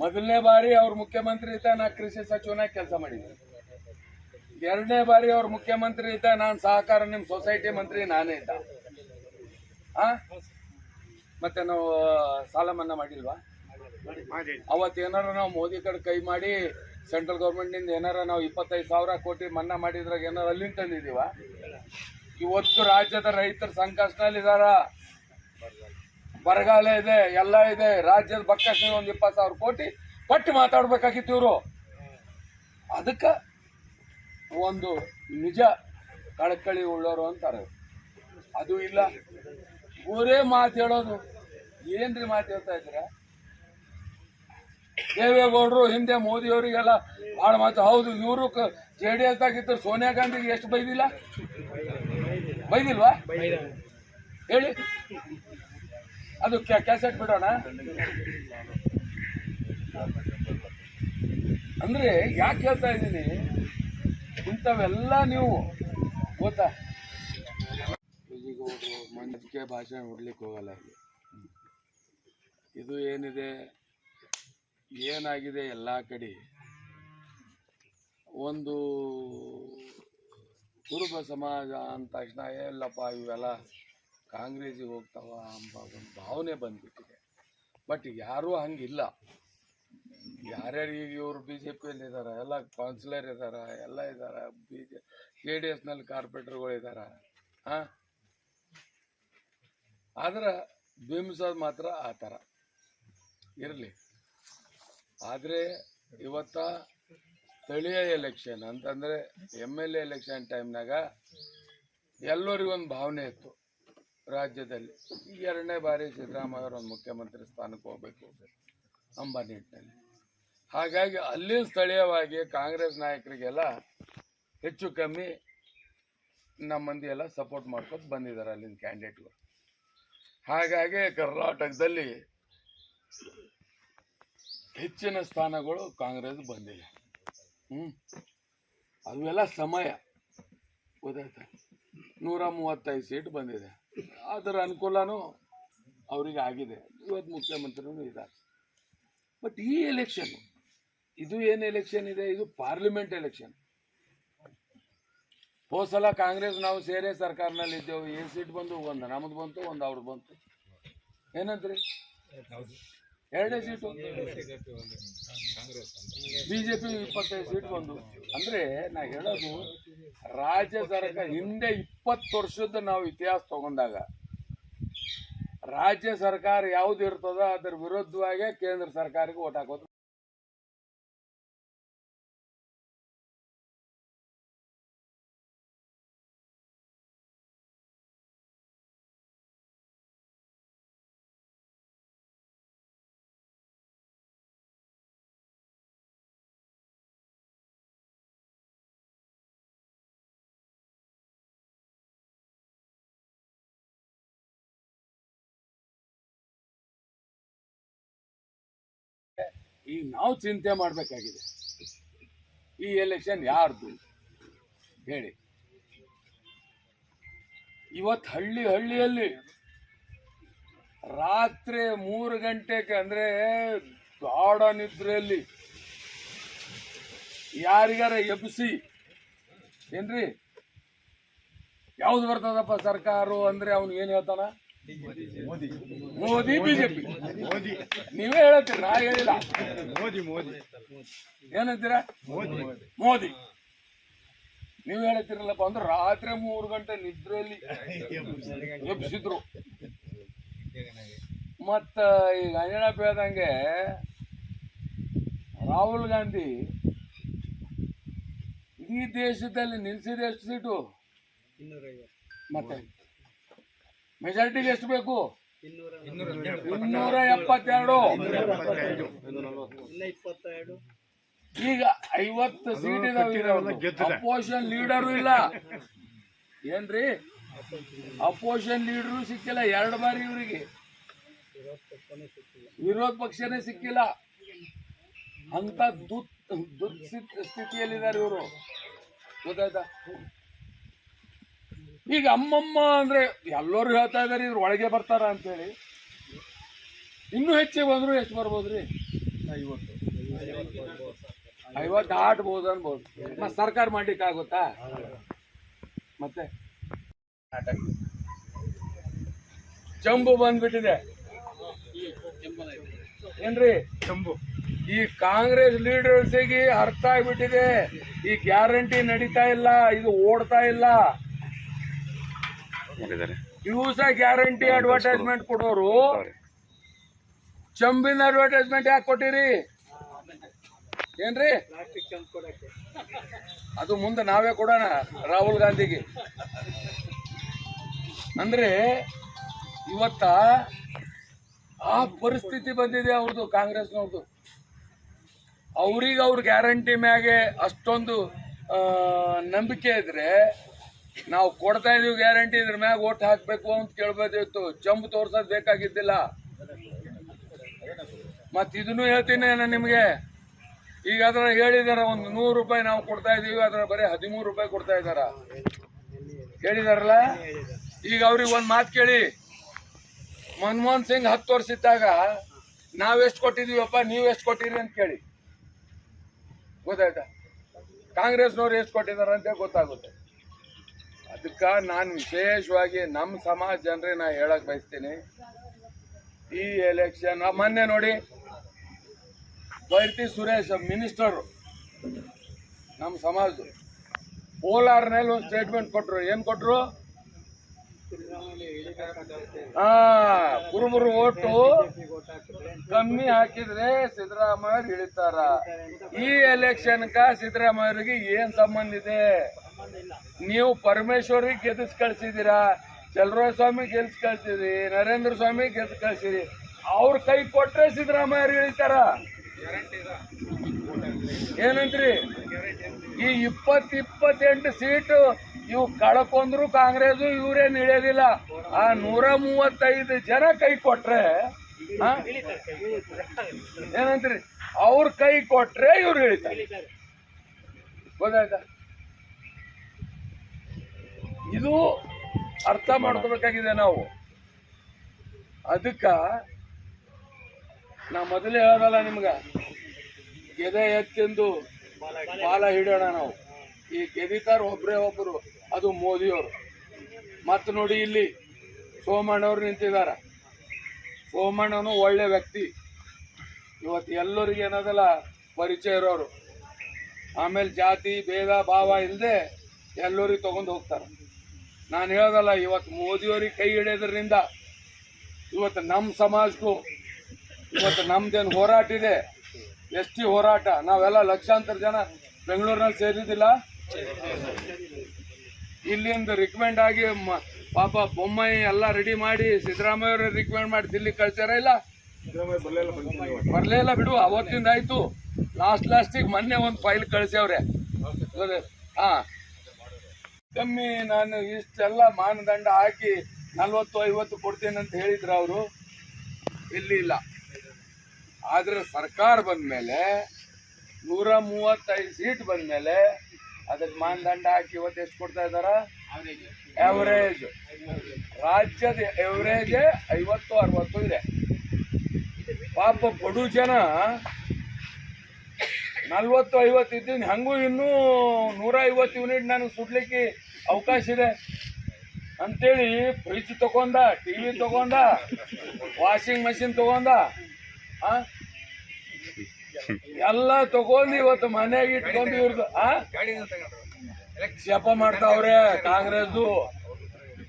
ಮೊದಲನೇ ಬಾರಿ ಅವ್ರ ಮುಖ್ಯಮಂತ್ರಿ ಇದ್ದ ನಾ ಕೃಷಿ ಸಚಿವನಾಗಿ ಕೆಲಸ ಮಾಡಿದ್ದೆ. ಎರಡನೇ ಬಾರಿ ಅವ್ರ ಮುಖ್ಯಮಂತ್ರಿ ಇದ್ದ ನಾನು ಸಹಕಾರ ನಿಮ್ಮ ಸೊಸೈಟಿ ಮಂತ್ರಿ ನಾನೇ ಇದ್ದ. ಮತ್ತೆ ನಾವು ಸಾಲ ಮನ್ನಾ ಮಾಡಿಲ್ವಾ? ಅವತ್ತೇನಾರ ನಾವು ಮೋದಿ ಕಡೆ ಕೈ ಮಾಡಿ ಸೆಂಟ್ರಲ್ ಗೌರ್ಮೆಂಟ್ನಿಂದ ಏನಾರ ನಾವು ಇಪ್ಪತ್ತೈದು ಸಾವಿರ ಕೋಟಿ ಮನ್ನಾ ಮಾಡಿದ್ರಾಗ ಏನಾರ ಅಲ್ಲಿಂದ ತಂದಿದ್ದೀವ? ಇವತ್ತು ರಾಜ್ಯದ ರೈತರ ಸಂಕಷ್ಟದಲ್ಲಿದಾರ. ಬರಗಾಲ ಇದೆ, ಎಲ್ಲ ಇದೆ, ರಾಜ್ಯದ ಬಕ್ಕಷ್ಟು ಒಂದು ಇಪ್ಪತ್ತು ಸಾವಿರ ಕೋಟಿ ಕೊಟ್ಟು ಮಾತಾಡ್ಬೇಕಾಗಿತ್ತು ಇವರು. ಅದಕ್ಕೆ ಒಂದು ನಿಜ ಕಳಕಳಿ ಉಳ್ಳೋರು ಅಂತಾರೆ. ಅದು ಇಲ್ಲ. ಊರೇ ಮಾತು ಹೇಳೋದು. ಏನ್ರಿ ಮಾತು ಹೇಳ್ತಾ ಇದ್ದೀರಾ? ದೇವೇಗೌಡರು, ಹಿಂದೆ ಮೋದಿ ಅವರಿಗೆಲ್ಲ ಭಾಳ ಮಾತು. ಹೌದು, ಇವರು ಜೆ ಡಿ ಎಸ್ ಆಗಿದ್ರು ಸೋನಿಯಾ ಗಾಂಧಿಗೆ ಎಷ್ಟು ಬೈದಿಲ್ಲ? ಬೈದಿಲ್ವಾ? ಹೇಳಿ. ಅದು ಕ್ಯಾಸೆಟ್ ಬಿಡೋಣ? ಅಂದ್ರೆ ಯಾಕೆ ಹೇಳ್ತಾ ಇದ್ದೀನಿ? ಇಂಥವೆಲ್ಲ ನೀವು ಗೊತ್ತಾ? ವಿಜಯಗೌಡರು ಭಾಷೆ ನೋಡ್ಲಿಕ್ಕೆ ಹೋಗಲ್ಲ ಇಲ್ಲಿ. ಇದು ಏನಿದೆ? ಏನಾಗಿದೆ ಎಲ್ಲ ಕಡೆ? ಒಂದು ಕುರುಬ ಸಮಾಜ ಅಂದ ತಕ್ಷಣ ಎಲ್ಲಪ್ಪ ಇವೆಲ್ಲ ಕಾಂಗ್ರೆಸ್ಸಿಗೆ ಹೋಗ್ತಾವ ಅಂಬ ಒಂದು ಭಾವನೆ ಬಂದ್ಬಿಟ್ಟಿದೆ. ಬಟ್ ಯಾರೂ ಹಂಗಿಲ್ಲ. ಯಾರ್ಯಾರು ಈಗ ಇವರು ಬಿ ಜೆ ಪಿಯಲ್ಲಿ ಇದ್ದಾರೆ ಎಲ್ಲ ಕೌನ್ಸಿಲರ್ ಇದ್ದಾರೆ ಎಲ್ಲ ಇದ್ದಾರೆ ಬಿ ಜೆ ಜೆ ಡಿ ಎಸ್ನಲ್ಲಿ ಕಾರ್ಪೊರೇಟರ್ಗಳು ಇದ್ದಾರೆ ಹಾಂ ಆದ್ರೆ ಬಿಂಬಿಸೋದು ಮಾತ್ರ ಆ ಥರ. ಇರಲಿ. ಆದರೆ ಇವತ್ತ ಸ್ಥಳೀಯ ಎಲೆಕ್ಷನ್ ಅಂತಂದರೆ ಎಂ ಎಲ್ ಎ ಎಲೆಕ್ಷನ್ ಟೈಮ್ನಾಗ ಎಲ್ಲರಿಗೂ ಒಂದು ಭಾವನೆ ಇತ್ತು. ರಾಜ್ಯದಲ್ಲಿ. ಈ ಎರಡನೇ ಬಾರಿ ಸಿದ್ದರಾಮಯ್ಯ ಒಂದು ಮುಖ್ಯಮಂತ್ರಿ ಸ್ಥಾನಕ್ಕೆ ಹೋಗ್ಬೇಕು ಅಂಬ ನಿಟ್ಟಿನಲ್ಲಿ. ಹಾಗಾಗಿ ಅಲ್ಲಿ ಸ್ಥಳೀಯವಾಗಿ ಕಾಂಗ್ರೆಸ್ ನಾಯಕರಿಗೆಲ್ಲ ಹೆಚ್ಚು ಕಮ್ಮಿ ನಮ್ಮ ಮಂದಿ ಎಲ್ಲ ಸಪೋರ್ಟ್ ಮಾಡ್ಕೊಂಡು ಬಂದಿದ್ದಾರೆ ಅಲ್ಲಿನ ಕ್ಯಾಂಡಿಡೇಟ್ಗಳು ಹಾಗಾಗಿ ಕರ್ನಾಟಕದಲ್ಲಿ ಹೆಚ್ಚಿನ ಸ್ಥಾನಗಳು ಕಾಂಗ್ರೆಸ್ ಬಂದಿದೆ. ಹ್ಞೂ ಅವೆಲ್ಲ ಸಮಯ. ಗೊತ್ತಾಯ್ತಾ? ನೂರ ಮೂವತ್ತೈದು ಸೀಟ್ ಬಂದಿದೆ. ಅದರ ಅನುಕೂಲನೂ ಅವರಿಗೆ ಆಗಿದೆ. ಇವತ್ತು ಮುಖ್ಯಮಂತ್ರಿನೂ ಇದ್ದಾರೆ. ಬಟ್ ಈ ಎಲೆಕ್ಷನ್ ಇದು ಏನು ಎಲೆಕ್ಷನ್ ಇದೆ? ಇದು ಪಾರ್ಲಿಮೆಂಟ್ ಎಲೆಕ್ಷನ್ ಹೋದ್ಸಲ ಕಾಂಗ್ರೆಸ್ ನಾವು ಸೇರೇ ಸರ್ಕಾರನಲ್ಲಿ ಇದ್ದೆವು. ಏನು ಸೀಟ್ ಬಂದು ಒಂದು, ನಮ್ದು ಬಂತು, ಒಂದು ಅವ್ರದ್ದು ಬಂತು. ಏನಂತ್ರಿ? ಎರಡೇ ಸೀಟು ಬಿಜೆಪಿ ಇಪ್ಪತ್ತೈದು ಸೀಟ್ ಬಂದು ಅಂದ್ರೆ ನಾ ಹೇಳೋದು ರಾಜ್ಯ ಸರ್ಕಾರ ಹಿಂದೆ ಇಪ್ಪತ್ತು ವರ್ಷದ ನಾವು ಇತಿಹಾಸ ತಗೊಂಡಾಗ ರಾಜ್ಯ ಸರ್ಕಾರ ಯಾವ್ದು ಇರ್ತದೋ ಅದ್ರ ವಿರುದ್ಧವಾಗಿ ಕೇಂದ್ರ ಸರ್ಕಾರಕ್ಕೆ ಓಟ್ ಹಾಕೋದು. ಈಗ ನಾವು ಚಿಂತೆ ಮಾಡಬೇಕಾಗಿದೆ. ಈ ಎಲೆಕ್ಷನ್ ಯಾರ್ದು? ಹೇಳಿ. ಇವತ್ತು ಹಳ್ಳಿ ಹಳ್ಳಿಯಲ್ಲಿ ರಾತ್ರಿ ಮೂರು ಗಂಟೆಗೆ ಅಂದ್ರೆ ಗಾಢ ನಿದ್ರೆಯಲ್ಲಿ ಯಾರಿಗಾರ ಎಬ್ಬಿಸಿ ಏನ್ರಿ? ಯಾವ್ದು ಬರ್ತದಪ್ಪ ಸರ್ಕಾರ ಅಂದ್ರೆ ಅವ್ನು ಏನು ಹೇಳ್ತಾನ? ಮೋದಿ ಬಿಜೆಪಿ. ನೀವೇ ಹೇಳತ್ತೀರಿ ನಾ ಹೇಳಿಲ್ಲ. ಮೋದಿ ಮೋದಿ. ಏನಂತೀರಾ? ಮೋದಿ. ಮೋದಿ. ನೀವು ಹೇಳತ್ತಿರಲ್ಲಪ್ಪ ಅಂದ್ರೆ ರಾತ್ರಿ ಮೂರು ಗಂಟೆ ನಿದ್ರೆಯಲ್ಲಿ ಎಬ್ಸಿದ್ರು. ಮತ್ತ ಈಗ ಅಂಜನಪ್ಪ ಹೇಳ್ದಂಗೆ ರಾಹುಲ್ ಗಾಂಧಿ ಇಡೀ ದೇಶದಲ್ಲಿ ನಿಲ್ಸಿದೆ ಎಷ್ಟು ಸೀಟು ಮತ್ತೆ? ಮೆಜಾರಿಟಿಗೆ ಎಷ್ಟು ಬೇಕು? ಇನ್ನೂರ ಎಪ್ಪತ್ತೆರಡು. ಈಗ ಐವತ್ತು ಸೀಟ್. ಅಪೋಸಿಷನ್ ಲೀಡರು ಇಲ್ಲ. ಏನ್ರಿ? ಅಪೋಸಿಷನ್ ಲೀಡರ್ ಸಿಕ್ಕಿಲ್ಲ ಎರಡು ಬಾರಿ ಇವರಿಗೆ. ವಿರೋಧ ಪಕ್ಷನೇ ಸಿಕ್ಕಿಲ್ಲ. ಅಂತ ದುತ್ ದುತ್ ಸ್ಥಿತಿಯಲ್ಲಿದ್ದಾರೆ ಇವರು. ಗೊತ್ತಾಯ್ತಾ? ಈಗ ಅಮ್ಮಮ್ಮ ಅಂದ್ರೆ ಎಲ್ಲರೂ ಹೇಳ್ತಾ ಇದ್ದಾರೆ ಇದ್ರ ಒಳಗೆ ಬರ್ತಾರ ಅಂತೇಳಿ. ಇನ್ನೂ ಹೆಚ್ಚಿಗೆ ಬಂದ್ರು ಎಷ್ಟು ಬರ್ಬೋದ್ರಿ? ಐವತ್ತು. ದಾಟ್ಬೋದು ಅನ್ಬೋದು. ಮತ್ತೆ ಸರ್ಕಾರ ಮಾಡ್ಲಿಕ್ಕೆ ಆಗುತ್ತಾ ಮತ್ತೆ? ಜಂಬು ಬಂದ್ಬಿಟ್ಟಿದೆ. ಏನ್ರಿ? ಚಂಬು ಈ ಕಾಂಗ್ರೆಸ್ ಲೀಡರ್ಸಿಗೆ ಅರ್ಥ ಆಗ್ಬಿಟ್ಟಿದೆ. ಈ ಗ್ಯಾರಂಟಿ ನಡೀತಾ ಇಲ್ಲ ಇದು ಓಡ್ತಾ ಇಲ್ಲ. ದಿವಸ ಗ್ಯಾರಂಟಿ ಅಡ್ವರ್ಟೈಸ್ಮೆಂಟ್ ಕೊಡೋರು. ಚಂಬಿನ ಅಡ್ವರ್ಟೈಸ್ಮೆಂಟ್ ಯಾಕೆ ಕೊಟ್ಟಿರಿ? ಏನ್ರಿ? ಅದು ಮುಂದೆ ನಾವೇ ಕೊಡೋಣ ರಾಹುಲ್ ಗಾಂಧಿಗೆ. ಅಂದ್ರೆ ಇವತ್ತ ಆ ಪರಿಸ್ಥಿತಿ ಬಂದಿದೆ ಅವ್ರದ್ದು ಕಾಂಗ್ರೆಸ್ನವ್ರದ್ದು ಅವ್ರಿಗೆ ಅವ್ರ ಗ್ಯಾರಂಟಿ ಮ್ಯಾಗೆ ಅಷ್ಟೊಂದು ನಂಬಿಕೆ ಇದ್ರೆ ನಾವು ಕೊಡ್ತಾ ಇದೀವಿ ಗ್ಯಾರಂಟಿ, ಇದ್ರ ಮ್ಯಾಗ ಓಟ್ ಹಾಕ್ಬೇಕು ಅಂತ ಕೇಳ್ಬೋದಿತ್ತು ಚಂಬು ತೋರ್ಸೋದ್ ಬೇಕಾಗಿದ್ದಿಲ್ಲ. ಮತ್ ಇದನ್ನು ಹೇಳ್ತೀನಿ ನಾನು ನಿಮ್ಗೆ. ಈಗ ಅದ್ರ ಹೇಳಿದಾರ ಒಂದು ನೂರು ರೂಪಾಯಿ ನಾವು ಕೊಡ್ತಾ ಇದೀವಿ ಅದ್ರ ಬರೀ ಹದಿಮೂರು ರೂಪಾಯಿ ಕೊಡ್ತಾ ಇದಾರ. ಹೇಳಿದಾರಲ್ಲ? ಈಗ ಅವ್ರಿಗೆ ಒಂದ್ ಮಾತು ಕೇಳಿ. ಮನಮೋಹನ್ ಸಿಂಗ್ ಹತ್ತು ವರ್ಷ ಇದ್ದಾಗ ನಾವೆಷ್ಟು ಕೊಟ್ಟಿದೀವಪ್ಪ ನೀವು ಎಷ್ಟು ಕೊಟ್ಟಿರಿ ಅಂತ ಕೇಳಿ. ಗೊತ್ತಾಯ್ತಾ? ಕಾಂಗ್ರೆಸ್ನವ್ರು ಎಷ್ಟು ಕೊಟ್ಟಿದಾರ ಅಂತ ಗೊತ್ತಾಗುತ್ತೆ. ಅದಕ್ಕ ನಾನು ವಿಶೇಷವಾಗಿ ನಮ್ಮ ಸಮಾಜ ಜನರೇ ನಾ ಹೇಳಕ್ ಬಯಸ್ತೀನಿ. ಈ ಎಲೆಕ್ಷನ್ ಮೊನ್ನೆ ನೋಡಿ, ಬೈರ್ತಿ ಸುರೇಶ್ ಮಿನಿಸ್ಟರ್ ನಮ್ಮ ಸಮಾಜ ಕೋಲಾರ್ನಲ್ಲಿ ಒಂದು ಸ್ಟೇಟ್ಮೆಂಟ್ ಕೊಟ್ರು. ಏನು ಕೊಟ್ರು? ಹಾ ಕುರುಬರು ಓಟು ಕಮ್ಮಿ ಹಾಕಿದ್ರೆ ಸಿದ್ದರಾಮಯ್ಯ ಇಳಿತಾರ. ಈ ಎಲೆಕ್ಷನ್ ಕಾ ಸಿದ್ದರಾಮಯ್ಯರಿಗೆ ಏನ್ ಸಂಬಂಧ ಇದೆ? ನೀವು ಪರಮೇಶ್ವರಿ ಗೆದ್ದು ಕಳ್ಸಿದ್ದೀರಾ ಚಲರಾಯ ಸ್ವಾಮಿ ಗೆದ್ದು ಕಳ್ಸಿದ್ರಿ ನರೇಂದ್ರ ಸ್ವಾಮಿ ಗೆದ್ದು ಕಳ್ಸಿರಿ ಅವ್ರ ಕೈ ಕೊಟ್ಟರೆ ಸಿದ್ದರಾಮಯ್ಯ ಇಳಿತಾರ? ಏನಂತ್ರಿ? ಈ ಇಪ್ಪತ್ ಇಪ್ಪತ್ತೆಂಟು ಸೀಟು ಇವು ಕಳ್ಕೊಂಡ್ರು ಕಾಂಗ್ರೆಸ್ ಇವರೇನು ಇಳಿಯೋದಿಲ್ಲ. ಆ ನೂರ ಮೂವತ್ತೈದು ಜನ ಕೈ ಕೊಟ್ರೆ? ಏನಂತ್ರಿ? ಅವ್ರ ಕೈ ಕೊಟ್ರೆ ಇವ್ರು ಇಳಿತಾರೆ. ಗೊತ್ತಾಯ್ತಾ? ಇದು ಅರ್ಥ ಮಾಡ್ಕೋಬೇಕಾಗಿದೆ ನಾವು. ಅದಕ್ಕ ನಾ ಮೊದಲೇ ಹೇಳೋದಲ್ಲ ನಿಮ್ಗೆ ಗೆದೆ ಎತ್ತೆಂದು ಬಾಲ ಹಿಡೋಣ ನಾವು. ಈ ಗೆದಿತಾರ ಒಬ್ಬರೇ ಒಬ್ಬರು ಅದು ಮೋದಿಯವರು. ಮತ್ತು ನೋಡಿ ಇಲ್ಲಿ ಸೋಮಣ್ಣವ್ರು ನಿಂತಿದ್ದಾರೆ ಸೋಮಣ್ಣನು ಒಳ್ಳೆ ವ್ಯಕ್ತಿ. ಇವತ್ತು ಎಲ್ಲರಿಗೆ ಏನದಲ್ಲ ಪರಿಚಯ ಇರೋರು. ಆಮೇಲೆ ಜಾತಿ ಭೇದ ಭಾವ ಇಲ್ಲದೆ ಎಲ್ಲರಿಗೆ ತಗೊಂಡು ಹೋಗ್ತಾರೆ. ನಾನು ಹೇಳೋದಲ್ಲ, ಇವತ್ತು ಮೋದಿಯವ್ರಿಗೆ ಕೈ ಹಿಡಿಯೋದ್ರಿಂದ ಇವತ್ತು ನಮ್ಮ ಸಮಾಜಕ್ಕೂ, ಇವತ್ತು ನಮ್ದೇನು ಹೋರಾಟ ಇದೆ ಎಸ್ ಟಿ ಹೋರಾಟ? ನಾವೆಲ್ಲ ಲಕ್ಷಾಂತರ ಜನ ಬೆಂಗಳೂರಿನಲ್ಲಿ ಸೇರಿದಿಲ್ಲ ಇಲ್ಲಿಂದ ರಿಕಮೆಂಡ್ ಆಗಿ ಪಾಪ ಬೊಮ್ಮಾಯಿ ಎಲ್ಲ ರೆಡಿ ಮಾಡಿ ಸಿದ್ದರಾಮಯ್ಯ ರಿಕಮೆಂಡ್ ಮಾಡಿ ದಿಲ್ಲಿ ಕಳ್ಸ್ಯಾರ ಇಲ್ಲ? ಬರ್ಲೇ ಇಲ್ಲ ಬಿಡು ಅವತ್ತಿಂದ ಆಯ್ತು ಲಾಸ್ಟ್ ಲಾಸ್ಟಿಗೆ ಮೊನ್ನೆ ಒಂದು ಫೈಲ್ ಕಳ್ಸ್ಯಾವ್ರೆ. ಹಾ. ಕಮ್ಮಿ ನಾನು ಇಷ್ಟೆಲ್ಲ ಮಾನದಂಡ ಹಾಕಿ ನಲ್ವತ್ತು ಐವತ್ತು ಕೊಡ್ತೇನೆ ಅಂತ ಹೇಳಿದ್ರು ಅವರು. ಇಲ್ಲಿ ಇಲ್ಲ. ಆದ್ರೆ ಸರ್ಕಾರ ಬಂದ್ಮೇಲೆ ನೂರ ಮೂವತ್ತೈದು ಸೀಟ್ ಬಂದ್ಮೇಲೆ ಅದಕ್ಕೆ ಮಾನದಂಡ ಹಾಕಿ ಇವತ್ತು ಎಷ್ಟು ಕೊಡ್ತಾ ಇದಾರ ಎವರೇಜ್ ರಾಜ್ಯದ ಎವರೇಜೇ ಐವತ್ತು, ಅರವತ್ತು ಇದೆ. ಪಾಪ ಬಡು ಜನ ನಲ್ವತ್ತು ಐವತ್ತು ಇದ್ದೀನಿ. ಹಂಗೂ ಇನ್ನೂ ನೂರ ಐವತ್ತು ಯೂನಿಟ್ ನನಗೆ ಸುಡ್ಲಿಕ್ಕೆ ಅವಕಾಶ ಇದೆ. ಅಂತೇಳಿ ಫ್ರಿಜ್ ತಗೊಂಡ ಟಿವಿ ತಗೊಂಡ ವಾಷಿಂಗ್ ಮಷಿನ್ ತಗೊಂಡ? ಎಲ್ಲ ತಗೊಂಡು ಇವತ್ತು ಮನೆಗೆ ಇಟ್ಕೊಂಡು ಇವ್ರದ್ದು ಜಪ ಮಾಡ್ತಾವ್ರೆ ಕಾಂಗ್ರೆಸ್ದು.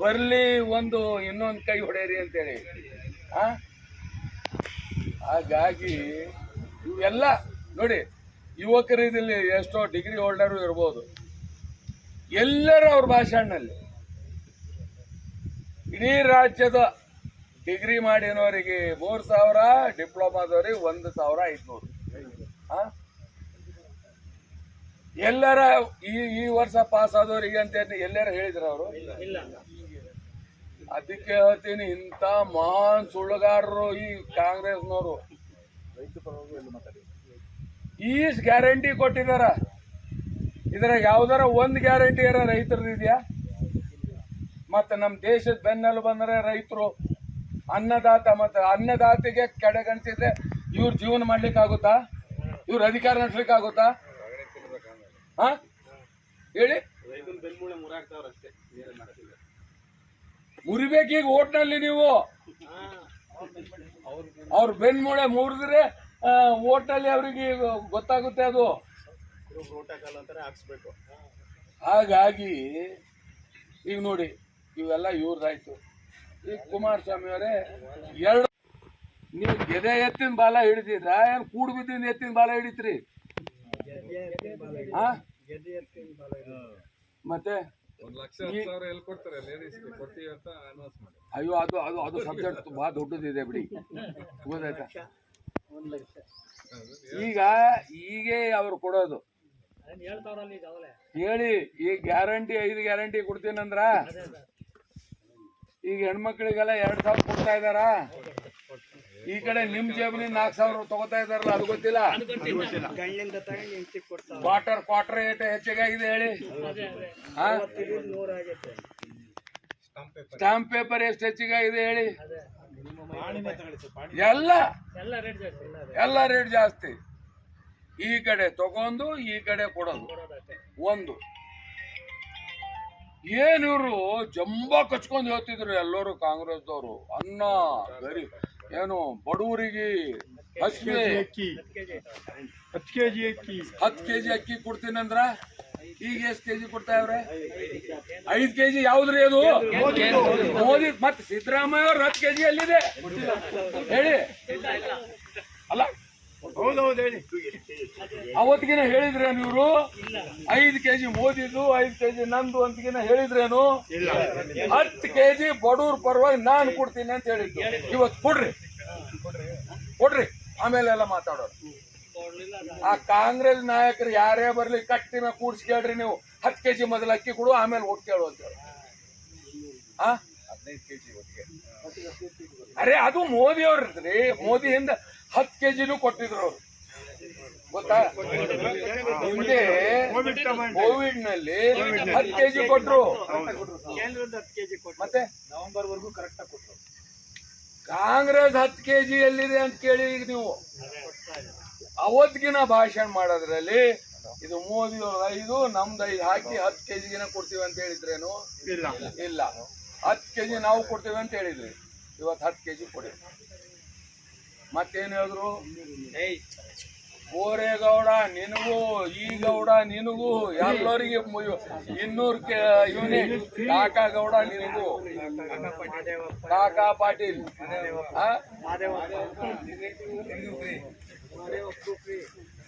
ಬರ್ಲಿ ಒಂದು ಇನ್ನೊಂದು ಕೈ ಹೊಡೆಯರಿ ಅಂತೇಳಿ ಹಾಗಾಗಿ ಇವೆಲ್ಲ ನೋಡಿ ಯುವಕರು ಇದಿಲ್ಲಿ ಎಷ್ಟೋ ಡಿಗ್ರಿ ಹೋಲ್ಡರು ಇರ್ಬೋದು. ಎಲ್ಲರೂ ಅವ್ರ ಭಾಷಣದಲ್ಲಿ. ಇಡೀ ರಾಜ್ಯದ ಡಿಗ್ರಿ ಮಾಡಿನವರಿಗೆ ಮೂರು ಸಾವಿರ ಡಿಪ್ಲೊಮಾದವರಿಗೆ ಒಂದು ಸಾವಿರ ಐದುನೂರು? ಎಲ್ಲರ ಈ ಈ ವರ್ಷ ಪಾಸ್ ಆದವರಿಗೆ ಅಂತ ಎಲ್ಲರೂ ಹೇಳಿದ್ರು ಅವರು. ಅದಕ್ಕೆ ಹೇಳ್ತೀನಿ, ಇಂಥ ಮಹಾನ್ ಸುಳ್ಳುಗಾರರು ಈ ಕಾಂಗ್ರೆಸ್ನವರು. ಈ ಗ್ಯಾರಂಟಿ ಕೊಟ್ಟಿದಾರ. ಇದರ ಯಾವ್ದಾರ ಒಂದ್ ಗ್ಯಾರಂಟಿ ಯಾರ ರೈತರದ್ದು ಇದೆಯಾ? ಮತ್ತೆ ನಮ್ಮ ದೇಶದ ಬೆನ್ನೆಲು ಬಂದ್ರೆ ರೈತರು ಅನ್ನದಾತ ಮತ್ತೆ ಅನ್ನದಾತಿಗೆ ಕೆಡಗಣಿಸಿದ್ರೆ ಇವ್ರ ಜೀವನ ಮಾಡ್ಲಿಕ್ಕೆ ಆಗುತ್ತಾ ಇವ್ರ ಅಧಿಕಾರ ನಡೆಸ್ಲಿಕ್ಕೆ ಆಗುತ್ತಾ ಹಾ ಹೇಳಿ? ಮುರಿಬೇಕೀಗ ಓಟ್ನಲ್ಲಿ ನೀವು. ಅವ್ರ ಬೆನ್ಮೂಳೆ ಮುರಿದ್ರೆ ಓಟ್ನಲ್ಲಿ ಅವರಿಗೆ ಗೊತ್ತಾಗುತ್ತೆ ಅದು. ಹಾಗಾಗಿ ಈಗ ನೋಡಿ ಇವೆಲ್ಲ ಇವ್ರದ್ದಾಯ್ತು ಈಗ ಕುಮಾರಸ್ವಾಮಿ ಅವರೇ ಎರಡು ನೀವು ಗೆದೆ ಎತ್ತಿನ ಬಾಲ ಹಿಡಿದಿದ್ರ ಏನು ಕೂಡು ಬಿದ್ದಿನ ಎತ್ತಿನ ಬಾಲ ಹಿಡಿತ್ರಿ? ಮತ್ತೆ? ಅಯ್ಯೋ ಅದು ಅದು ಅದು ಸಬ್ಜೆಕ್ಟ್ ಬಹಳ ದೊಡ್ಡದಿದೆ ಬಿಡಿ. ಗೊತ್ತಾಯ್ತಾ? ಈಗ ಈಗೇ ಅವ್ರು ಕೊಡೋದು. ಹೇಳಿ ಈ ಗ್ಯಾರಂಟಿ ಐದು ಗ್ಯಾರಂಟಿ ಕೊಡ್ತೀನಂದ್ರ? ಈಗ ಹೆಣ್ಮಕ್ಳಿಗೆಲ್ಲ ಎರಡ್ ಸಾವಿರ ಕೊಡ್ತಾ ಇದಾರ ಈ ಕಡೆ ನಿಮ್ ಜೇಬಿನಿಂದ ನಾಲ್ಕು ಸಾವಿರ ತಗೋತಾ ಇದಾರಲ್ಲ ಅದು ಗೊತ್ತಿಲ್ಲ? ಕ್ವಾರ್ಟರ್ ಕ್ವಾರ್ಟರ್ ಏಟ್ ಹೆಚ್ಚಿಗೆ ಆಗಿದೆ ಹೇಳಿ. ಸ್ಟಾಂಪ್ ಪೇಪರ್ ಎಷ್ಟು ಹೆಚ್ಚಿಗೆ ಆಗಿದೆ ಹೇಳಿ? ಎಲ್ಲ. ಎಲ್ಲ ರೇಟ್ ಜಾಸ್ತಿ ಈ ಕಡೆ ತಗೊಂಡು ಈ ಕಡೆ ಕೊಡೋದು. ಒಂದು. ಏನ್ ಇವ್ರು ಜಂಬ ಕಚ್ಕೊಂಡು ಹೇಳ್ತಿದ್ರು ಎಲ್ಲರೂ ಕಾಂಗ್ರೆಸ್ದವರು. ಅನ್ನ ಗರಿ. ಏನು ಬಡವರಿಗೆ ಹಸಿವೆ. ಹತ್ತು ಕೆಜಿ ಅಕ್ಕಿ. ಹತ್ತು ಕೆಜಿ ಅಕ್ಕಿ ಕೊಡ್ತೀನಂದ್ರ? ಈಗ ಎಷ್ಟು ಕೆಜಿ ಕೊಡ್ತಾ ಇವ್ರೆ? ಐದ್ ಕೆಜಿ ಯಾವ್ದ್ರಿ ಅದು? ಮೋದಿ. ಮತ್ತೆ ಸಿದ್ದರಾಮಯ್ಯ ಅವ್ರ ಹತ್ತು ಕೆಜಿ ಎಲ್ಲಿದೆ? ಹೇಳಿ. ಅಲ್ಲ? ಹೌದೌದು ಹೇಳಿ. ಅವತ್ತಿಗಿನ ಹೇಳಿದ್ರೇನು ಇವರು? ಐದು ಕೆಜಿ ಮೋದಿದು ಐದು ಕೆಜಿ ನಂದು ಅಂತಿಗಿನ ಹೇಳಿದ್ರೇನು? ಹತ್ತು ಕೆಜಿ ಬಡವ್ರ ಪರವಾಗಿ ನಾನು ಕೊಡ್ತೀನಿ ಅಂತ ಹೇಳಿದ್ದು. ಇವತ್ತು ಕೊಡ್ರಿ. ಕೊಡ್ರಿ. ಆಮೇಲೆ ಎಲ್ಲ ಮಾತಾಡೋರು ಆ ಕಾಂಗ್ರೆಸ್ ನಾಯಕರು ಯಾರೇ ಬರ್ಲಿ ಕಟ್ಟಿನ ಕೂಡ್ಸಿ ಕೇಳ್ರಿ ನೀವು. ಹತ್ತು ಕೆಜಿ ಮೊದಲು ಅಕ್ಕಿ ಕೊಡು ಆಮೇಲೆ ಓಟ್ ಕೇಳು ಅಂತ ಹೇಳಿ. ಆ? ಅರೆ ಅದು ಮೋದಿ ಅವ್ರ ಇರ್ತ್ರಿ ಮೋದಿಯಿಂದ ಹತ್ತು ಕೆಜಿನೂ ಕೊಟ್ಟಿದ್ರು ಅವ್ರು. ಗೊತ್ತಾ? ಹಿಂದೆ ಕೋವಿಡ್ನಲ್ಲಿ ಹತ್ತು ಕೆಜಿ ಕೊಟ್ರು. ಕೆಜಿ ಮತ್ತೆ? ನವೆಂಬರ್ ವರ್ಗೂ ಕರೆಕ್ಟ್ ಆಗಿ ಕೊಟ್ಟರು ಕಾಂಗ್ರೆಸ್ ಹತ್ತು ಕೆಜಿ ಎಲ್ಲಿದೆ ಅಂತ ಕೇಳಿ ಈಗ ನೀವು. ಅವತ್ತಿಗಿನ ಭಾಷಣ ಮಾಡೋದ್ರಲ್ಲಿ ಇದು ಮೋದಿ ಅವ್ರ ಐದು ನಮ್ದು ಐದು. ಹಾಕಿ ಹತ್ತು ಕೆಜಿಗಿನ ಕೊಡ್ತೀವಿ ಅಂತ ಹೇಳಿದ್ರೇನು? ಇಲ್ಲ. ಇಲ್ಲ. ಹತ್ತು ಕೆಜಿ ನಾವು ಕೊಡ್ತೀವಿ ಅಂತ ಹೇಳಿದ್ರಿ. ಇವತ್ತು ಹತ್ತು ಕೆಜಿ ಕೊಡಿ. ಮತ್ತೇನ್ ಹೇಳಿದ್ರು? ಬೋರೇಗೌಡ ನಿನಗೂ ಈ ಗೌಡ ನಿನಗೂ ಎಲ್ಲರಿಗೆ ಇನ್ನೂರು ಯೂನಿಟ್. ಕಾಕಾ ಗೌಡ ನಿನಗೂ. ಕಾಕಾ ಪಾಟೀಲ್. हमारे ऑफ़िस में